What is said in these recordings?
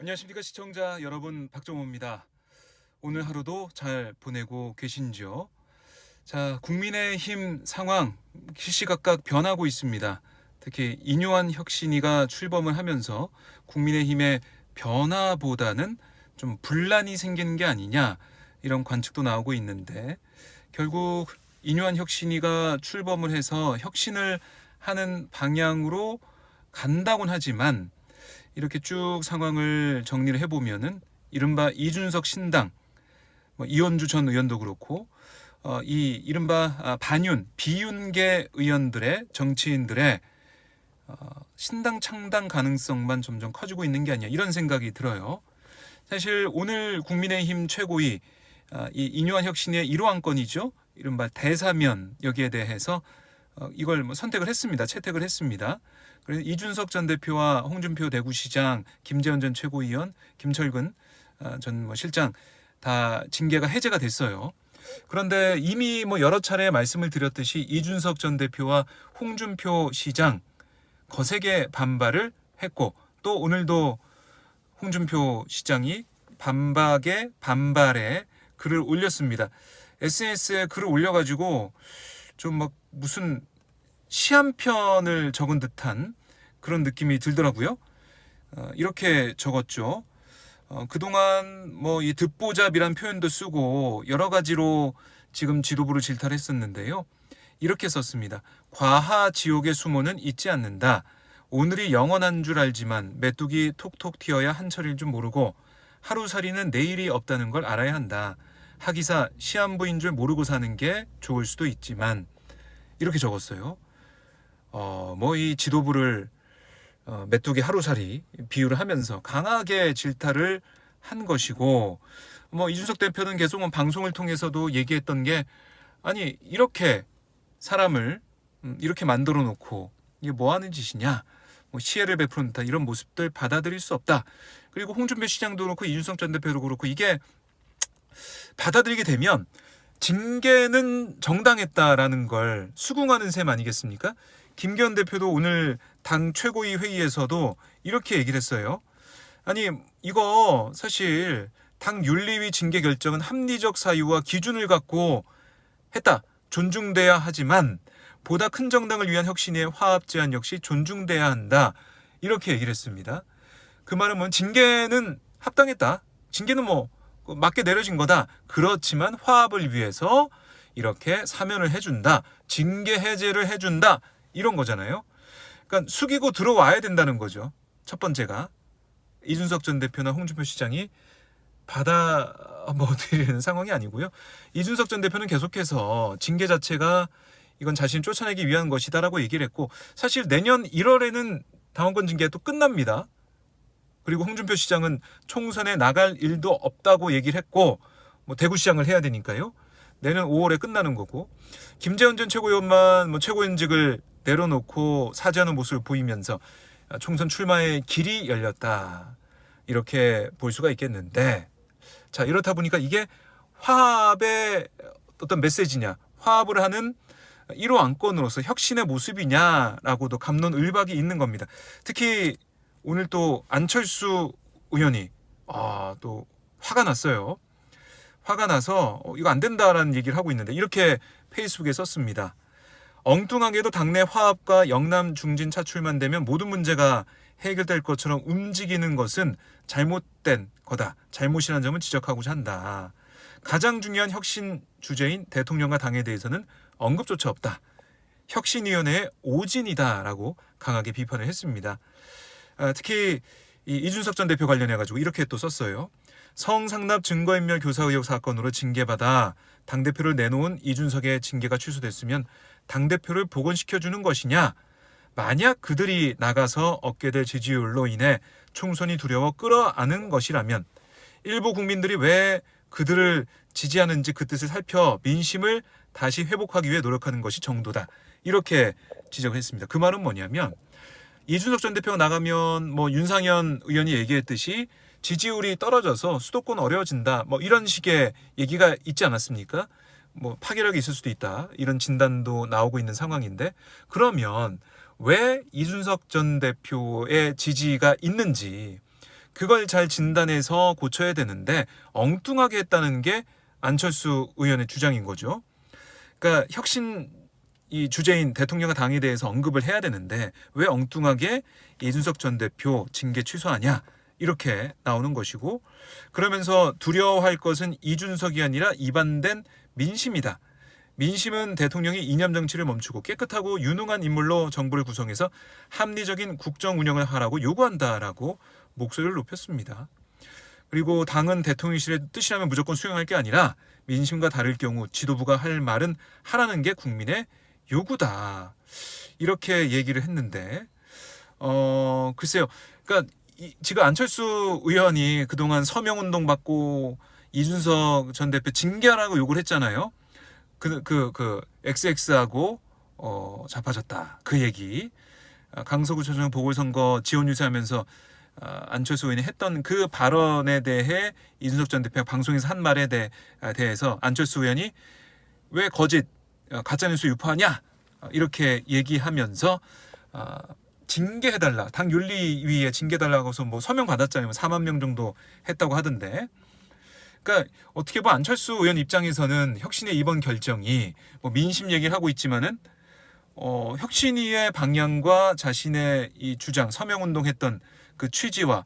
안녕하십니까 시청자 여러분 박정호입니다. 오늘 하루도 잘 보내고 계신지요? 자 국민의힘 상황 시시각각 변하고 있습니다. 특히 인요한 혁신이가 출범을 하면서 국민의힘의 변화보다는 좀 분란이 생기는 게 아니냐 이런 관측도 나오고 있는데 결국 인요한 혁신이가 출범을 해서 혁신을 하는 방향으로 간다곤 하지만 이렇게 쭉 상황을 정리를 해보면은 이른바 이준석 신당, 뭐 이원주 전 의원도 그렇고 어, 이 이른바 아, 반윤, 비윤계 의원들의 정치인들의 어, 신당 창당 가능성만 점점 커지고 있는 게 아니냐 이런 생각이 들어요. 사실 오늘 국민의힘 최고위 아, 이 인요한 혁신의 1호 안 건이죠. 이른바 대사면 여기에 대해서 어, 이걸 뭐 선택을 했습니다. 채택을 했습니다. 그래서 이준석 전 대표와 홍준표 대구시장, 김재원 전 최고위원, 김철근 아, 전뭐 실장 다 징계가 해제가 됐어요. 그런데 이미 뭐 여러 차례 말씀을 드렸듯이 이준석 전 대표와 홍준표 시장 거세게 반발을 했고 또 오늘도 홍준표 시장이 반박에 반발에 글을 올렸습니다. SNS에 글을 올려가지고 좀 막 무슨 시한 편을 적은 듯한 그런 느낌이 들더라고요. 어, 이렇게 적었죠. 어, 그동안 뭐 이 듣보잡이란 표현도 쓰고 여러 가지로 지금 지도부를 질타했었는데요. 이렇게 썼습니다. 과하 지옥의 수모는 잊지 않는다. 오늘이 영원한 줄 알지만 메뚜기 톡톡 튀어야 한철일 줄 모르고 하루살이는 내일이 없다는 걸 알아야 한다. 하기사 시한부인 줄 모르고 사는 게 좋을 수도 있지만 이렇게 적었어요. 어, 뭐 이 지도부를 어, 메뚜기 하루살이 비유를 하면서 강하게 질타를 한 것이고 뭐 이준석 대표는 계속 뭐 방송을 통해서도 얘기했던 게 아니 이렇게 사람을 음, 이렇게 만들어 놓고 이게 뭐 하는 짓이냐 뭐 시혜를 베푸는다 이런 모습들 받아들일 수 없다 그리고 홍준표 시장도 그렇고 이준석 전 대표도 그렇고 이게 받아들이게 되면 징계는 정당했다라는 걸 수긍하는 셈 아니겠습니까? 김기현 대표도 오늘 당 최고위 회의에서도 이렇게 얘기를 했어요. 아니 이거 사실 당 윤리위 징계 결정은 합리적 사유와 기준을 갖고 했다. 존중돼야 하지만 보다 큰 정당을 위한 혁신의 화합 제안 역시 존중돼야 한다. 이렇게 얘기를 했습니다. 그 말은 뭐 징계는 합당했다. 징계는 뭐 맞게 내려진 거다. 그렇지만 화합을 위해서 이렇게 사면을 해준다. 징계 해제를 해준다. 이런 거잖아요. 그러니까 숙이고 들어와야 된다는 거죠. 첫 번째가 이준석 전 대표나 홍준표 시장이 받아 뭐 드리는 상황이 아니고요. 이준석 전 대표는 계속해서 징계 자체가 이건 자신 쫓아내기 위한 것이다라고 얘기를 했고 사실 내년 1월에는 당원권 징계 또 끝납니다. 그리고 홍준표 시장은 총선에 나갈 일도 없다고 얘기를 했고 뭐 대구시장을 해야 되니까요. 내년 5월에 끝나는 거고 김재원 전 최고위원만 뭐 최고위원직을 내려놓고 사죄하는 모습을 보이면서 총선 출마의 길이 열렸다 이렇게 볼 수가 있겠는데 자 이렇다 보니까 이게 화합의 어떤 메시지냐 화합을 하는 1호 안건으로서 혁신의 모습이냐라고도 감론을박이 있는 겁니다. 특히 오늘 또 안철수 의원이 아, 또 화가 났어요. 화가 나서 어, 이거 안 된다라는 얘기를 하고 있는데 이렇게 페이스북에 썼습니다. 엉뚱하게도 당내 화합과 영남 중진 차출만 되면 모든 문제가 해결될 것처럼 움직이는 것은 잘못된 거다. 잘못이라는 점을 지적하고자 한다. 가장 중요한 혁신 주제인 대통령과 당에 대해서는 언급조차 없다. 혁신위원회의 오진이다라고 강하게 비판을 했습니다. 아, 특히 이 이준석 전 대표 관련해 가지고 이렇게 또 썼어요. 성상납 증거인멸 교사 의혹 사건으로 징계받아 당 대표를 내놓은 이준석의 징계가 취소됐으면 당 대표를 복원시켜 주는 것이냐? 만약 그들이 나가서 얻게 될 지지율로 인해 총선이 두려워 끌어안은 것이라면 일부 국민들이 왜 그들을 지지하는지 그 뜻을 살펴 민심을 다시 회복하기 위해 노력하는 것이 정도다. 이렇게 지적을 했습니다. 그 말은 뭐냐면 이준석 전 대표가 나가면 뭐 윤상현 의원이 얘기했듯이 지지율이 떨어져서 수도권 어려워진다. 뭐 이런 식의 얘기가 있지 않았습니까? 뭐 파괴력이 있을 수도 있다. 이런 진단도 나오고 있는 상황인데 그러면 왜 이준석 전 대표의 지지가 있는지 그걸 잘 진단해서 고쳐야 되는데 엉뚱하게 했다는 게 안철수 의원의 주장인 거죠. 그러니까 혁신 이 주제인 대통령과 당에 대해서 언급을 해야 되는데 왜 엉뚱하게 이준석 전 대표 징계 취소하냐 이렇게 나오는 것이고 그러면서 두려워할 것은 이준석이 아니라 입안된 민심이다. 민심은 대통령이 이념 정치를 멈추고 깨끗하고 유능한 인물로 정부를 구성해서 합리적인 국정 운영을 하라고 요구한다라고 목소리를 높였습니다. 그리고 당은 대통령실의 뜻이라면 무조건 수용할 게 아니라 민심과 다를 경우 지도부가 할 말은 하라는 게 국민의 요구다. 이렇게 얘기를 했는데 어 글쎄요. 그러니까 이, 지금 안철수 의원이 그동안 서명 운동 받고 이준석 전 대표 징계하라고 요구를 했잖아요. 그 그 그 XX하고 어 잡아졌다. 그 얘기. 아, 강서구 초청 보궐선거 지원 유세하면서 아, 안철수 의원이 했던 그 발언에 대해 이준석 전 대표가 방송에서 한 말에 대, 아, 대해서 안철수 의원이 왜 거짓 어, 가짜뉴스 유포하냐 어, 이렇게 얘기하면서 아, 징계해달라 당 윤리위에 징계달라고 해서 뭐 서명 받았잖아요. 뭐 4만 명 정도 했다고 하던데. 그러니까 어떻게 보면 안철수 의원 입장에서는 혁신의 이번 결정이 뭐 민심 얘기를 하고 있지만은 어, 혁신위의 방향과 자신의 이 주장 서명 운동했던 그 취지와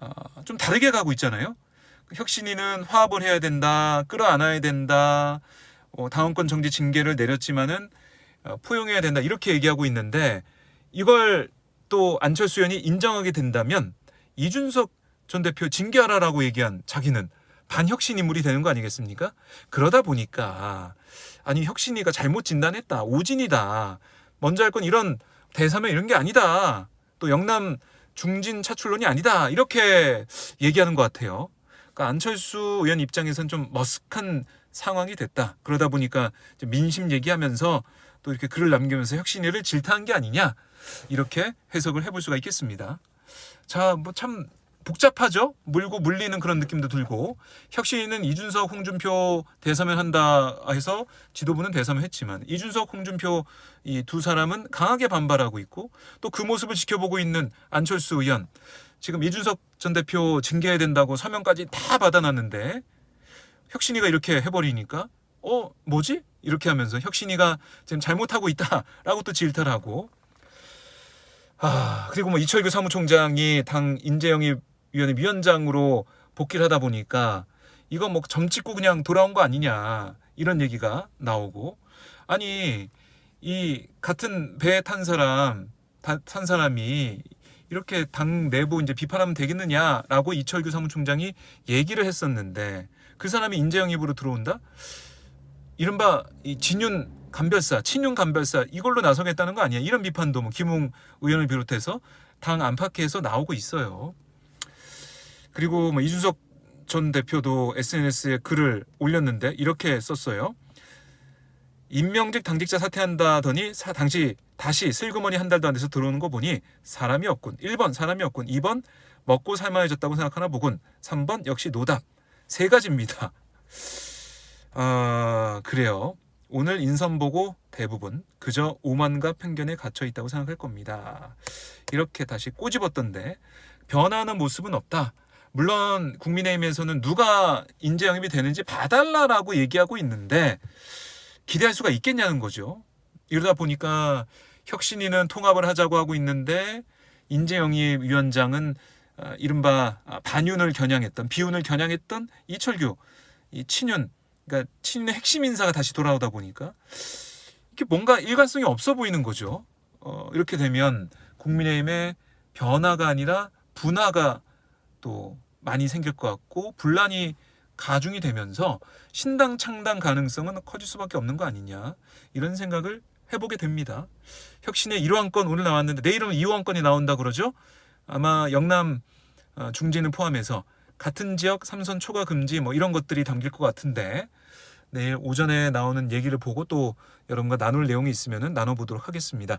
어, 좀 다르게 가고 있잖아요. 혁신위는 화합을 해야 된다, 끌어안아야 된다, 어, 당원권 정지 징계를 내렸지만은 어, 포용해야 된다 이렇게 얘기하고 있는데 이걸 또 안철수 의원이 인정하게 된다면 이준석 전 대표 징계하라라고 얘기한 자기는 반혁신 인물이 되는 거 아니겠습니까? 그러다 보니까 아니 혁신이가 잘못 진단했다 오진이다 먼저 할 건 이런 대사면 이런 게 아니다 또 영남 중진 차출론이 아니다 이렇게 얘기하는 것 같아요. 그러니까 안철수 의원 입장에선 좀 머쓱한 상황이 됐다. 그러다 보니까 민심 얘기하면서 또 이렇게 글을 남기면서 혁신위를 질타한 게 아니냐 이렇게 해석을 해볼 수가 있겠습니다. 자, 뭐 참 복잡하죠. 물고 물리는 그런 느낌도 들고. 혁신위는 이준석, 홍준표 대사면 한다 해서 지도부는 대사면 했지만 이준석, 홍준표 이 두 사람은 강하게 반발하고 있고 또 그 모습을 지켜보고 있는 안철수 의원. 지금 이준석 전 대표 징계해야 된다고 서명까지 다 받아놨는데 혁신이가 이렇게 해버리니까 어 뭐지? 이렇게 하면서 혁신이가 지금 잘못하고 있다라고 또 질타를 하고. 아 그리고 뭐 이철규 사무총장이 당 인재영입 위원회 위원장으로 복귀를 하다 보니까 이거 뭐 점 찍고 그냥 돌아온 거 아니냐 이런 얘기가 나오고 아니 이 같은 배에 탄 사람 타- 탄 사람이 이렇게 당 내부 이제 비판하면 되겠느냐라고 이철규 사무총장이 얘기를 했었는데 그 사람이 인재영입으로 들어온다? 이른바 이 진윤 간별사, 친윤 간별사 이걸로 나서겠다는 거 아니야? 이런 비판도 뭐 김웅 의원을 비롯해서 당 안팎에서 나오고 있어요. 그리고 뭐 이준석 전 대표도 SNS에 글을 올렸는데 이렇게 썼어요. 임명직 당직자 사퇴한다더니 사, 당시 다시 슬그머니 한 달도 안 돼서 들어오는 거 보니 사람이 없군. 1번 사람이 없군. 2번 먹고 살만해졌다고 생각하나 보군. 3번 역시 노답. 세 가지입니다. 아 그래요. 오늘 인선 보고 대부분 그저 오만과 편견에 갇혀 있다고 생각할 겁니다. 이렇게 다시 꼬집었던데 변하는 모습은 없다. 물론 국민의힘에서는 누가 인재 영입이 되는지 봐달라라고 얘기하고 있는데 기대할 수가 있겠냐는 거죠. 이러다 보니까 혁신이는 통합을 하자고 하고 있는데 인재 영입 위원장은 아, 이른바 아, 반윤을 겨냥했던 비윤을 겨냥했던 이철규 이 친윤 그러니까 친윤의 핵심 인사가 다시 돌아오다 보니까 이게 뭔가 일관성이 없어 보이는 거죠. 어, 이렇게 되면 국민의힘의 변화가 아니라 분화가 또 많이 생길 것 같고 분란이 가중이 되면서 신당 창당 가능성은 커질 수밖에 없는 거 아니냐 이런 생각을 해보게 됩니다. 혁신의 1호안건 오늘 나왔는데 내일은 2호안건이 나온다 그러죠. 아마 영남 어, 중진을 포함해서 같은 지역 삼선 초과 금지 뭐 이런 것들이 담길 것 같은데 내일 오전에 나오는 얘기를 보고 또 여러분과 나눌 내용이 있으면 나눠보도록 하겠습니다.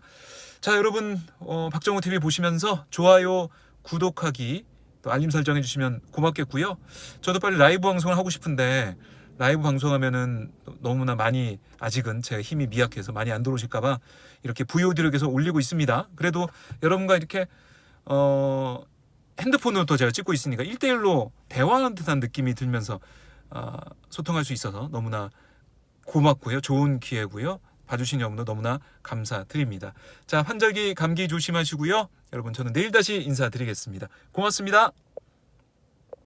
자 여러분 어, 박정호 TV 보시면서 좋아요 구독하기 또 알림 설정해 주시면 고맙겠고요. 저도 빨리 라이브 방송을 하고 싶은데 라이브 방송하면은 너무나 많이 아직은 제 힘이 미약해서 많이 안 들어오실까봐 이렇게 VOD를 계속 올리고 있습니다. 그래도 여러분과 이렇게 어 핸드폰으로 또 제가 찍고 있으니까 1대1로 대화하는 듯한 느낌이 들면서 아, 소통할 수 있어서 너무나 고맙고요. 좋은 기회고요. 봐주신 여러분도 너무나 감사드립니다. 자, 환절기 감기 조심하시고요. 여러분 저는 내일 다시 인사드리겠습니다. 고맙습니다.